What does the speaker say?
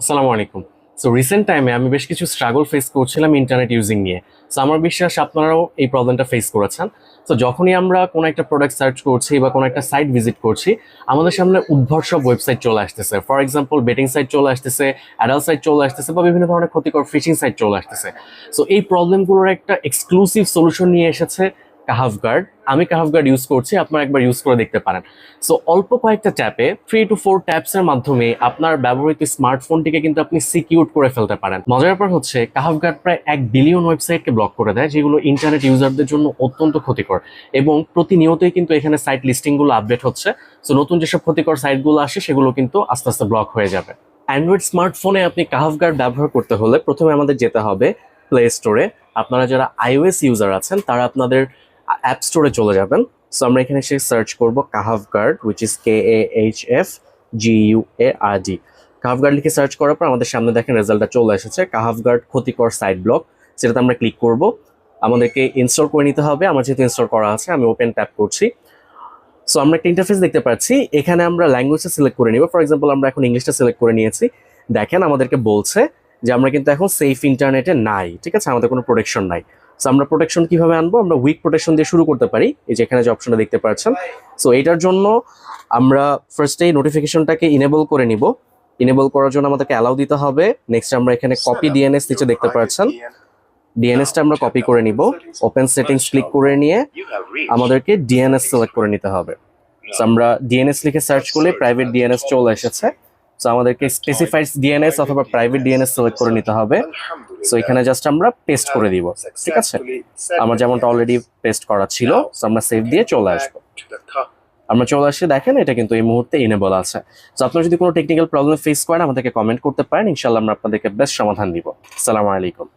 আসসালামু আলাইকুম। So recent টাইমে আমি বেশ কিছু স্ট্রাগল ফেস করছিলাম ইন্টারনেট ইউজিং নিয়ে। সো আমার বিশ্বাস আপনারাও এই প্রবলেমটা ফেস করেছেন। তো যখনই আমরা কোনো একটা প্রোডাক্ট সার্চ করছি বা কোনো একটা সাইট ভিজিট করছি, আমাদের সামনে উদ্ভর সব ওয়েবসাইট চলে আসতেছে। ফর এক্সাম্পল বেটিং সাইট চলে আসতেছে অ্যাডাল্ট সাইট চলে আসতেছে বা বিভিন্ন ধরনের ক্ষতিকর ফিশিং সাইট চলে আসতেছে। সো এই প্রবলেমগুলোর একটা এক্সক্লুসিভ সলিউশন নিয়ে এসেছে কাহাফ গার্ড আমি কাহাফ গার্ড ইউজ করছি, আপনারা একবার ইউজ করে দেখতে পারেন। সো অল্প কয়েকটা ট্যাপে থ্রি টু ফোর ট্যাপসের মাধ্যমে আপনার ব্যবহৃত স্মার্টফোনটিকে কিন্তু আপনি সিকিউর করে ফেলতে পারেন। মজার ব্যাপার হচ্ছে কাহাফ গার্ড প্রায় এক বিলিয়ন ওয়েবসাইটকে ব্লক করে দেয়, যেগুলো ইন্টারনেট ইউজারদের জন্য অত্যন্ত ক্ষতিকর। এবং প্রতিনিয়তই কিন্তু এখানে সাইট লিস্টিংগুলো আপডেট হচ্ছে। সো নতুন যেসব ক্ষতিকর সাইটগুলো আসে, সেগুলো কিন্তু আস্তে আস্তে ব্লক হয়ে যাবে। অ্যান্ড্রয়েড স্মার্টফোনে আপনি কাহাফ গার্ড ব্যবহার করতে হলে প্রথমে আমাদের যেতে হবে প্লে স্টোরে আপনারা যারা আইওএস ইউজার আছেন, তারা আপনাদের অ্যাপ স্টোরে চলে যাবেন। সো আমরা এখানে এসে সার্চ করব Kahf guard which is K A H F G U A R D Kahf guard লিখে সার্চ করার পর আমাদের সামনে দেখেন রেজাল্টটা চলে এসেছে। কাহাফ গার্ড ক্ষতিকর সাইড ব্লক সেটাতে আমরা ক্লিক করব। আমাদেরকে ইনস্টল করে নিতে হবে। আমার যেহেতু ইনস্টল করা আছে, আমি ওপেন ট্যাপ করছি। সো আমরা একটা ইন্টারফেস দেখতে পাচ্ছি। এখানে আমরা ল্যাঙ্গুয়েজটা সিলেক্ট করে নিব। ফর এক্সাম্পল আমরা এখন ইংলিশটা সিলেক্ট করে নিয়েছি। দেখেন আমাদেরকে বলছে যে, আমরা কিন্তু এখন সেফ ইন্টারনেটে নাই, ঠিক আছে? আমাদের কোনো প্রোটেকশন নাই। সো আমরা প্রোটেকশন কীভাবে আনব? আমরা উইক প্রোটেকশন দিয়ে শুরু করতে পারি। এই যে এখানে যে অপশনটা দেখতে পাচ্ছেন। সো এটার জন্য আমরা ফার্স্টেই নোটিফিকেশনটাকে ইনেবল করে নিব। ইনেবল করার জন্য আমাদেরকে অ্যালাউ দিতে হবে। নেক্সট আমরা এখানে কপি ডিএনএস নিচে দেখতে পাচ্ছেন। ডিএনএসটা আমরা কপি করে নিব। ওপেন সেটিংস ক্লিক করে নিয়ে আমাদেরকে ডিএনএস সিলেক্ট করে নিতে হবে। সো আমরা ডিএনএস লিখে সার্চ করলে প্রাইভেট ডিএনএস চলে এসেছে। সো আমাদেরকে স্পেসিফাইড ডিএনএস অথবা প্রাইভেট ডিএনএস সিলেক্ট করে নিতে হবে। সো এখানে জাস্ট আমরা পেস্ট করে দিব ঠিক আছে? আমার যেমনটা অলরেডি পেস্ট করা ছিল সো আমরা সেভ দিয়ে চলে আসব। আমরা চলে আসি দেখেন এটা কিন্তু এই মুহূর্তে এনেবল আছে। সো আপনারা যদি কোনো টেকনিক্যাল প্রবলেম ফেস করেন আমাদেরকে কমেন্ট করতে পারেন ইনশাল্লাহ আমরা আপনাদেরকে বেস্ট সমাধান দিব। আসসালামু আলাইকুম।